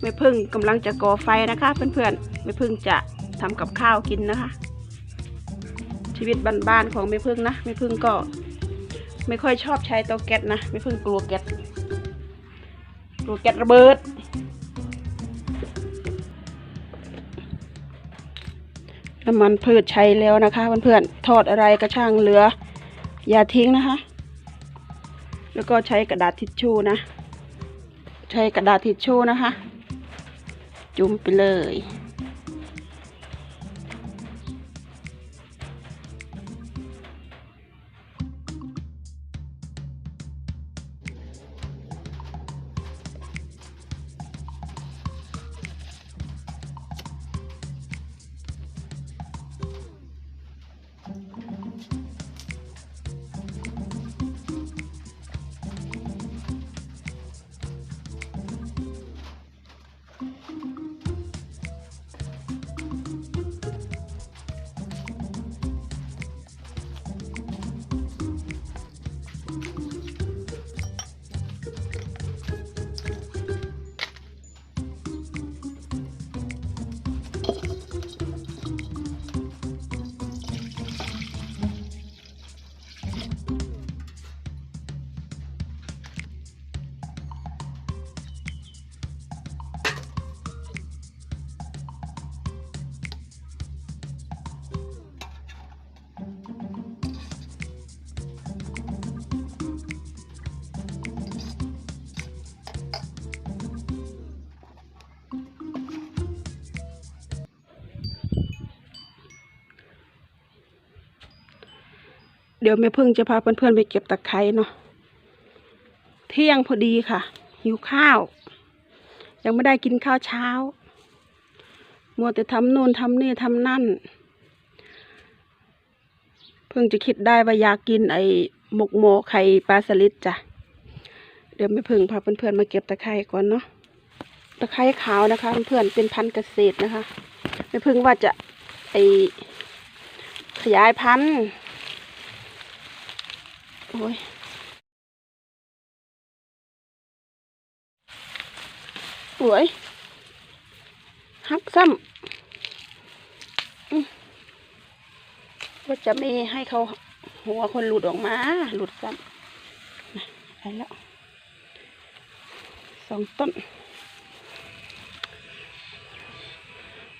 แม่พึ่งกำลังจะก่อไฟนะคะ เพื่อนๆแม่พึ่งจะทำกับข้าวกินนะคะ ชีวิตบ้านๆของแม่พึ่งนะแม่พึ่งก็ไม่ค่อยชอบใช้เตาแก๊สนะแม่พึ่งกลัวแก๊สกลัวแก๊สระเบิด น้ำมันพืชใช้แล้วนะคะเพื่อนๆทอดอะไรก็ช่างเหลือ อย่าทิ้งนะคะ แล้วก็ใช้กระดาษทิชชู่นะ ใช้กระดาษทิชชู่นะคะ จุ่มไปเลย ดี๋ยวแม่พึ่งจะพาเพื่อนๆไปเก็บตะไคร้เนาะเที่ยงพอดีค่ะ หิวข้าว ยังไม่ได้กินข้าวเช้า มัวแต่ทำนู่นทำนี่ทำนั่น เพิ่งจะคิดได้ว่าอยากกินไอ้หมกโมไข่ปลาสลิดจ้ะ เดี๋ยวแม่พึ่งพาเพื่อนๆมาเก็บตะไคร้ก่อนเนาะ ตะไคร้ขาวนะคะ เพื่อนๆเป็นพันธุ์เกษตรนะคะแม่พึ่งว่าจะไอขยายพันธุ์ โอ้ยโอ้ยหักซ้ำอืมว่าจะไม่ให้เขาหัวคนหลุดออกมา หลุดซ้ำนะไปแล้วสองต้น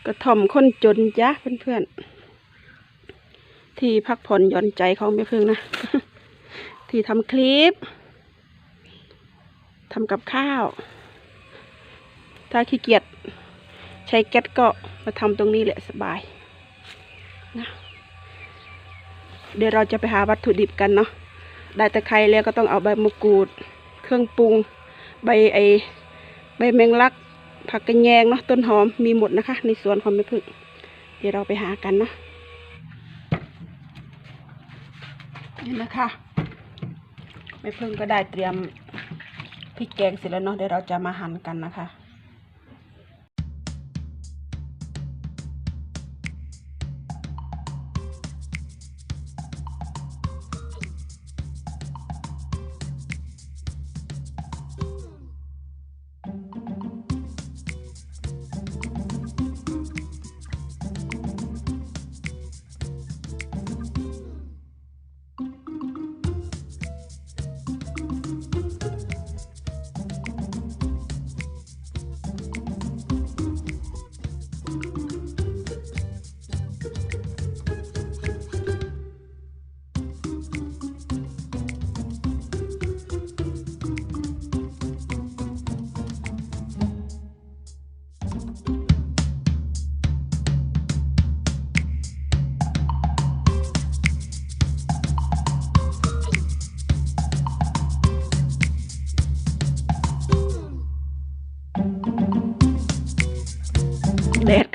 กระถ่อมคนจนจ้ะเพื่อนๆที่พักผ่อนหย่อนใจของแม่พึ่งนะ ที่ทำคลิปทำกับข้าว ถ้าขี้เกียจใช้แก๊สก็มาทำตรงนี้แหละสบายนะเดี๋ยวเราจะไปหาวัตถุดิบกันเนาะได้ตะไคร้แล้วก็ต้องเอาใบมะกรูด เครื่องปรุง ใบไอใบแมงลัก ผักกระแยงเนาะต้นหอมมีหมดนะคะ ในสวนของแม่พึ่งเดี๋ยวเราไปหากันเนาะนี่นะคะ แม่พึ่งก็ได้เตรียมพริกแกงเสร็จแล้วเนาะเดี๋ยวเราจะมาหั่นกันนะคะ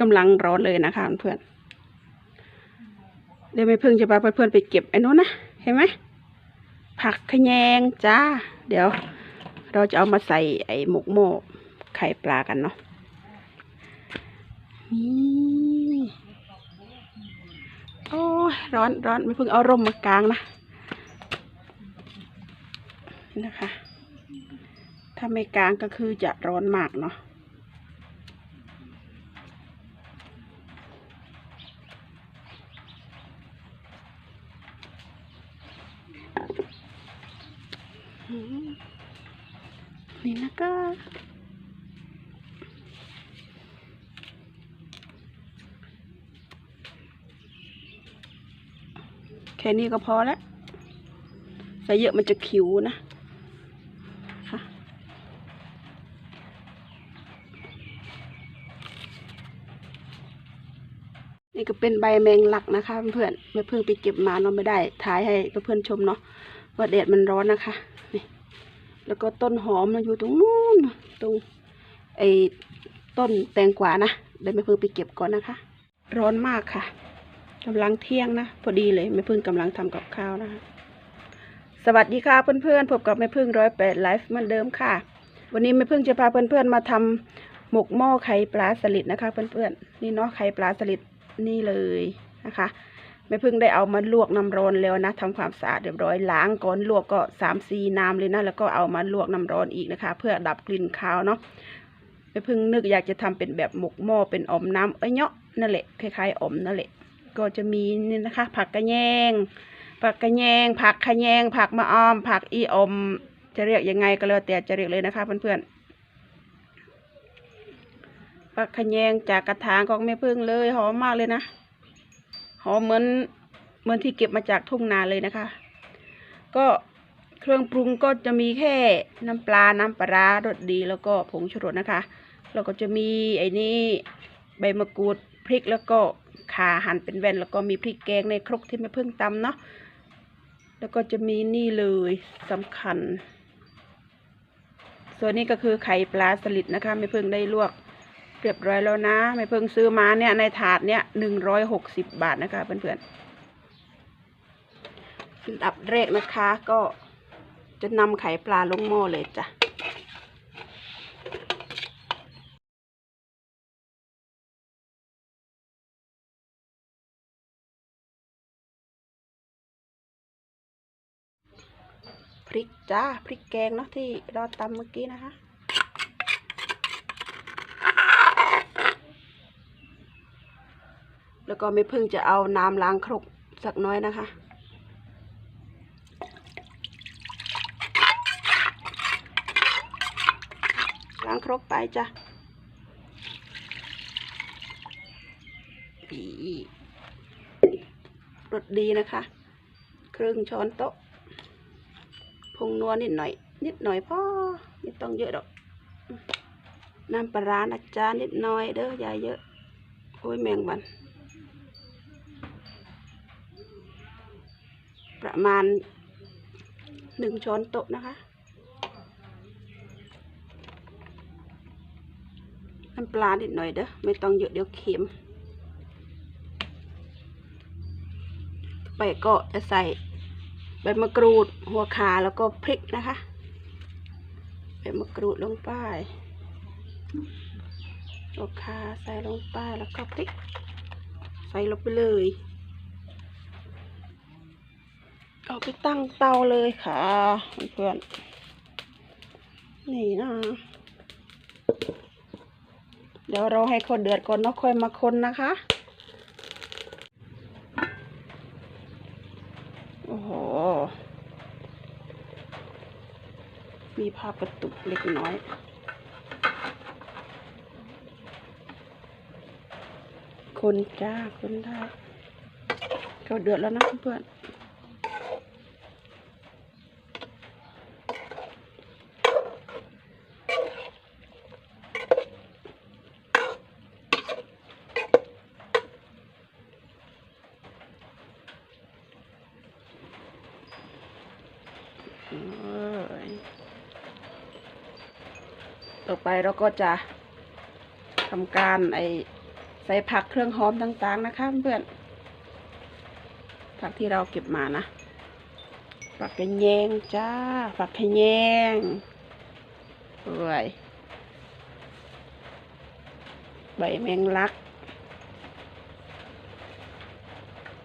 กำลังร้อนเลยนะคะเพื่อนเดี๋ยวแม่พึ่งจะพาเพื่อนๆไปเก็บไอ้นู้นนะเห็นไหมผักขยงจ้า เดี๋ยว เราจะเอามาใส่ไอ้หมกโม่ไข่ปลากันเนาะนี่โอ้ยร้อนร้อนไม่พิ่งเอาร่มมากลางนะนี่นะคะ ถ้าไม่กลางก็คือจะร้อนมากเนาะ นี่นะคะแค่นี้ก็พอแล้วใส่เยอะมันจะขิวนะค่ะนี่ก็เป็นใบแมงลักนะคะเพื่อนๆไม่เพิ่งไปเก็บมาเนาะไม่ได้ถ่ายให้เพื่อนๆชมเนาะว่าแดดมันร้อนนะคะ แล้วก็ต้นหอมมันอยู่ตรงนู้นตรงไอ้ต้นแตงกวานะเดี๋ยวไม่เพิ่งไปเก็บก่อนนะคะ ร้อนมากค่ะกำลังเที่ยงนะพอดีเลยไม่เพิ่งกำลังทำกับข้าวนะคะสวัสดีค่ะเพื่อนๆพบกับแม่พึ่งร้อยแปดไลฟ์เหมือนเดิมค่ะ วันนี้แม่พึ่งจะพาเพื่อนๆมาทำหมกหม้อไข่ปลาสลิดนะคะ เพื่อนๆนี่เนาะไข่ปลาสลิดนี่เลยนะคะ แม่พึ่งได้เอามาลวกน้ำร้อนแล้วนะทำความสะอาดเรียบร้อยล้างก่อนลวกก็สามสี่น้ำเลยนะแล้วก็เอามาลวกน้ำร้อนอีกนะคะ เพื่อดับกลิ่นคาวเนาะแม่พึ่งนึกอยากจะทำเป็นแบบหมกหม้อเป็นอมน้ำเอ้ยเนาะนั่นแหละคล้ายๆออมนั่นแหละ ก็จะมีนี่นะคะ ผักกระแยงผักกระแยง ผักขะแยง ผักมะออม ผักอีอม จะเรียกยังไงก็แล้วแต่จะเรียกเลยนะคะเพื่อนๆผักขะแยงจากกระถางของแม่พึ่งเลยหอมมากเลยนะ หอมเหมือนเหมือนที่เก็บมาจากทุ่งนาเลยนะคะ ก็เครื่องปรุงก็จะมีแค่น้ำปลา น้ำปลาร้ารสดีแล้วก็ผงชูรสนะคะ แล้วก็จะมีไอ้นี่ใบมะกรูดพริกแล้วก็ข่าหั่นเป็นแว่นแล้วก็มีพริกแกงในครกที่แม่เพิ่งตำเนาะแล้วก็จะมีนี่เลยสำคัญ ส่วนนี้ก็คือไข่ปลาสลิดนะคะแม่เพิ่งได้ลวก เรียบร้อยแล้วนะแม่เพิ่งซื้อมาเนี่ยในถาดเนี่ยหนึ่งร้อยหกสิบบาทนะคะเพื่อนๆอันดับแรกนะคะก็จะนำไข่ปลาลงหม้อเลยจ้ะพริกจ้าพริกแกงเนาะที่เราตำเมื่อกี้นะคะ แล้วก็ไม่พิ่งจะเอาน้ำล้างครกสักน้อยนะคะ ล้างครกไปจ้ะปีรสดีนะคะ ครึ่งช้อนโต๊ะผงนัวนิดหน่อย นิดหน่อยพ่อไม่ต้องเยอะดอกน้ำปลาร้านะจ๊ะนิดหน่อยเด้ออย่าเยอะโอ้ยแมงวัน ประมาณหนึ่งช้อนโต๊ะนะคะ น้ำปลานิดหน่อยเด้อไม่ต้องเยอะเดี๋ยวเค็มไปก็จะใส่ใบมะกรูดหัวขาแล้วก็พริกนะคะใบมะกรูดลงไปหัวขาใส่ลงไปแล้วก็พริก ใส่ลงไปเลย เอาไปตั้งเตาเลยค่ะเพื่อนนี่นะเดี๋ยวเราให้คนเดือดก่อนเนาะค่อยมาคนนะคะ โอ้โห มีภาพกระตุกเล็กน้อย คนจ้าคนได้เก็เดือดแล้วนะเพื่อน ต่อไปเราก็จะทำการไอใส่ผักเครื่องหอมต่างๆนะคะเพื่อนผักที่เราเก็บมานะผักกระแยงจ้าผักขะแยงด้วยใบแมงลัก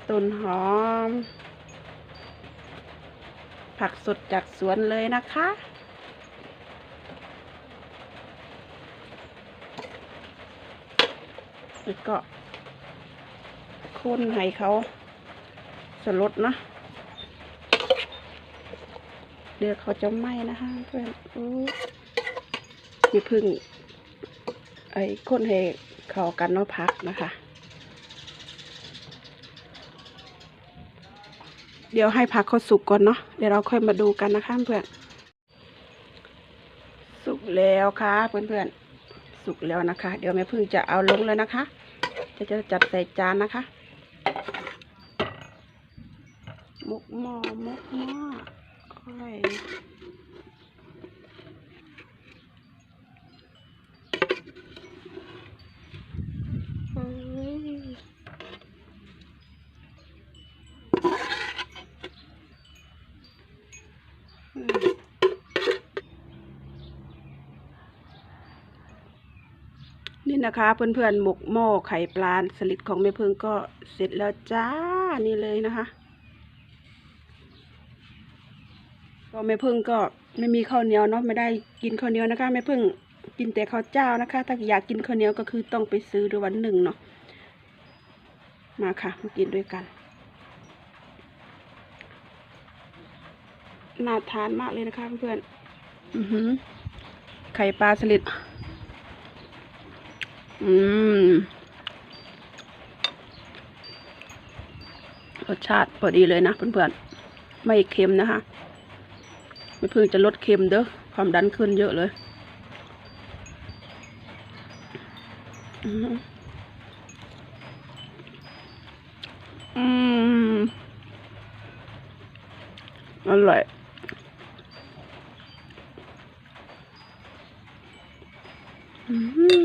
ต้นหอม ผักสดจากสวนเลยนะคะ แล้วก็คนให้เขาสลดนะเดี๋ยวเขาจะไหม้นะคะเพื่อนโอ้มีพึ่งไอ้คนให้เขากันเนาะพักนะคะ เดี๋ยวให้ผักเขาสุกก่อนเนาะเดี๋ยวเราค่อยมาดูกันนะคะเพื่อนสุกแล้วค่ะเพื่อนๆสุกแล้วนะคะ เดี๋ยวแม่พึ่งจะเอาลงเลยนะคะจะจะจัดใส่จานนะคะมุกหม้อมุกหม้อโอ้ยเฮ้ยอืม นี่นะคะเพื่อนๆหมกหม้อไข่ปลาสลิดของแม่เพิงก็เสร็จแล้วจ้านี่เลยนะคะก็แม่เพิงก็ไม่มีข้าวเหนียวเนาะไม่ได้กินข้าวเหนียวนะคะแม่เพิงกินแต่ข้าวเจ้านะคะ ถ้าอยากกินข้าวเหนียวก็คือต้องไปซื้อด้วยวันหนึ่งเนาะมาค่ะมากินด้วยกัน น่าทานมากเลยนะคะเพื่อนๆอือหือไข่ปลาสลิด อืม รสชาติพอดีเลยนะเพื่อนๆ ไม่เค็มนะคะ ไม่เพิ่งจะลดเค็มเด้อ ความดันขึ้นเยอะเลย อืมอืมอร่อย อืม